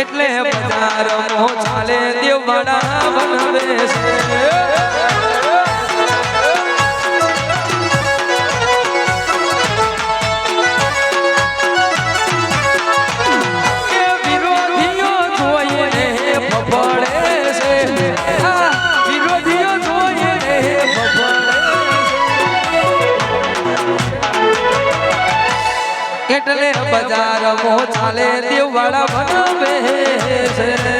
એટલે બજાર ચાલે દેવડા બનાવે છે એટલે બજાર મો ચાલે દેવાળા ભણાવે છે.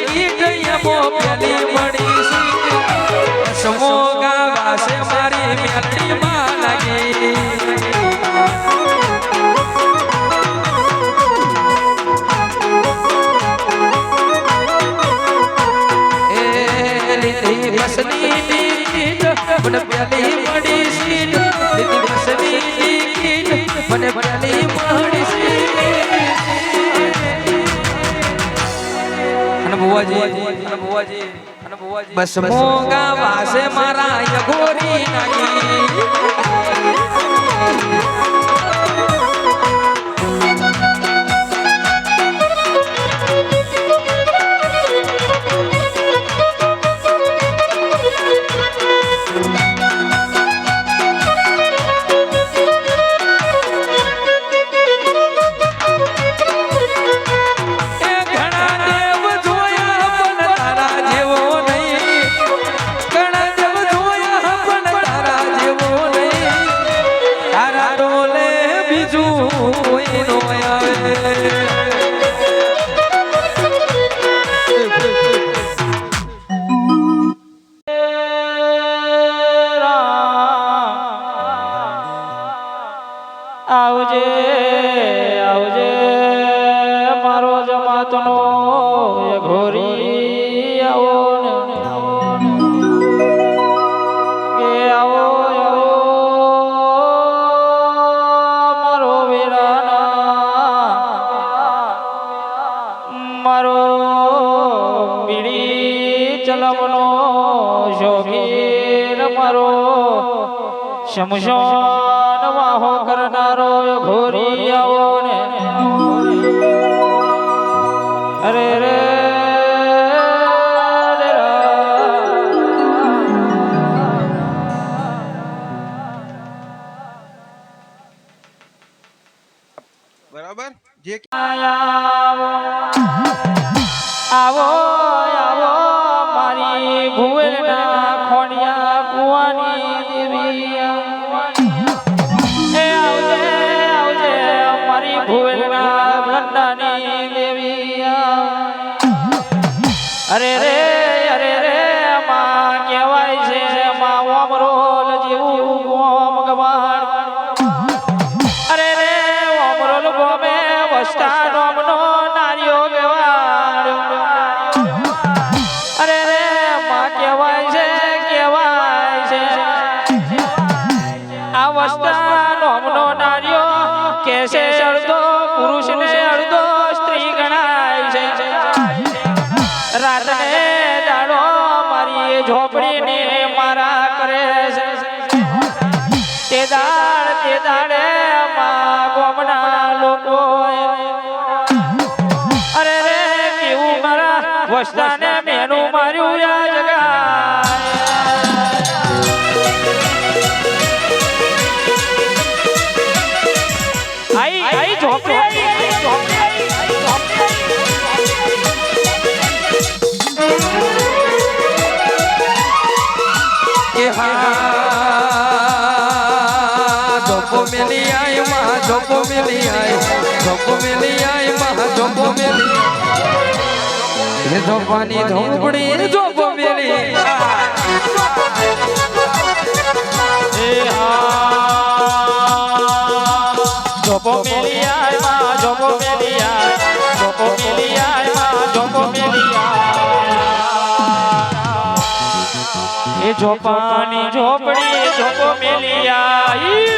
મને પ્યાલી મળી સીટ. દીદી બસની ટિકિટ મને પ્યાલી મળી સીટ. અને બુવાજી અને બસ મોગા વાસે મારા યગોરી નાગી જમનો શોભીર મરો શમશાન વાહો કરનારો ઘોરિયાઓ ને. અરે રે બરાબર? જે આયા જોપવાની ધોપડી જોપ મેલી એ હા. ઝોપાની ઝોપડી ઝોપો મેલિયા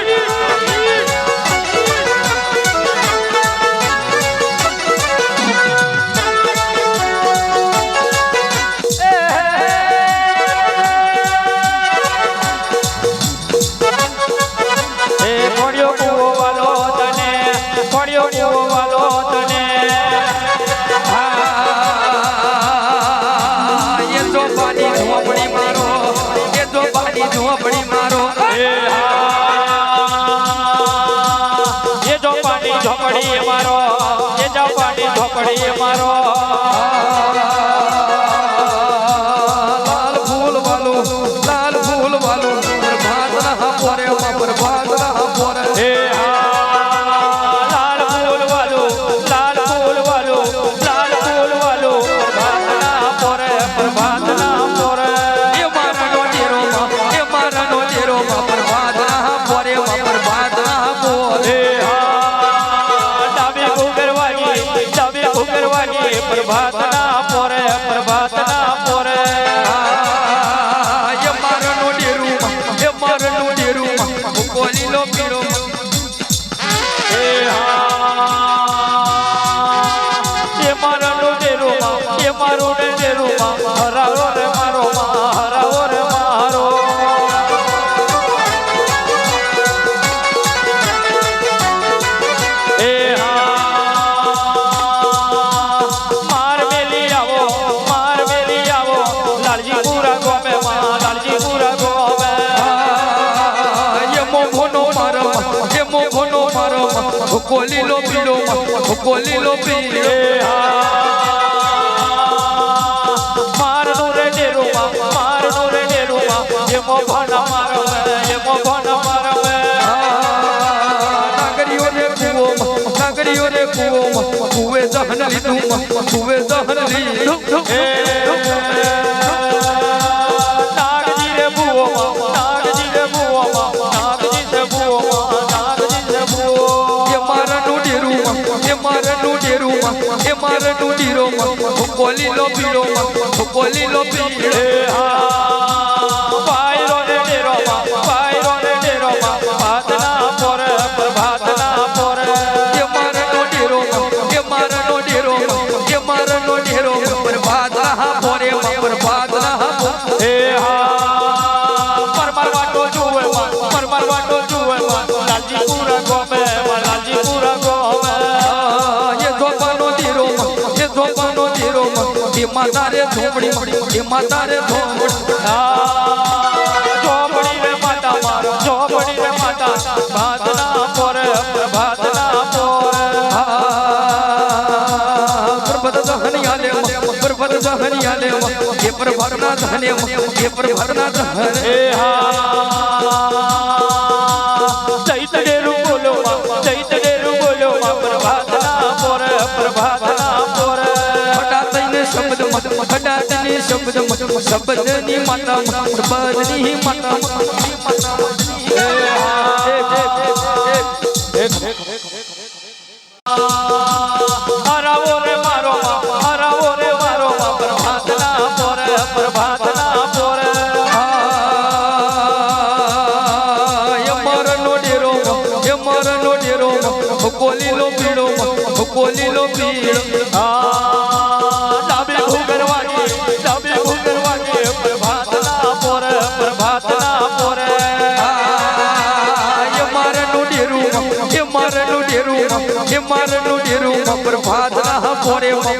ગોલી લો પીએ મારનો રે ડેરુમા મારનો રે ડેરુમા એમો ભણ મારો એમો ભણ મારો નાગરીઓ કુવે દહન લીધું કુવે દહન લીધું એ મારનું ડેરુમાં એ મારનું ડીરોમાં કોલી લો પીડોમાં કોલી લો પીડે હા. માતા રે ઝોપડી એ માતા રે ઝોપડી ઝોપડી રે માતા મારો ઝોપડી રે માતા. ભાતના પોર ભાતના પોર. પરબત જહનિયા લે પરબત જહનિયા પર ભરના ધને એ પર ભરના ધને હા. ની શબ્દ શબ્દની માતા શબ્દની માતા બોલી લો પીડો બોલી લો પીડો મારનું ડેરું એ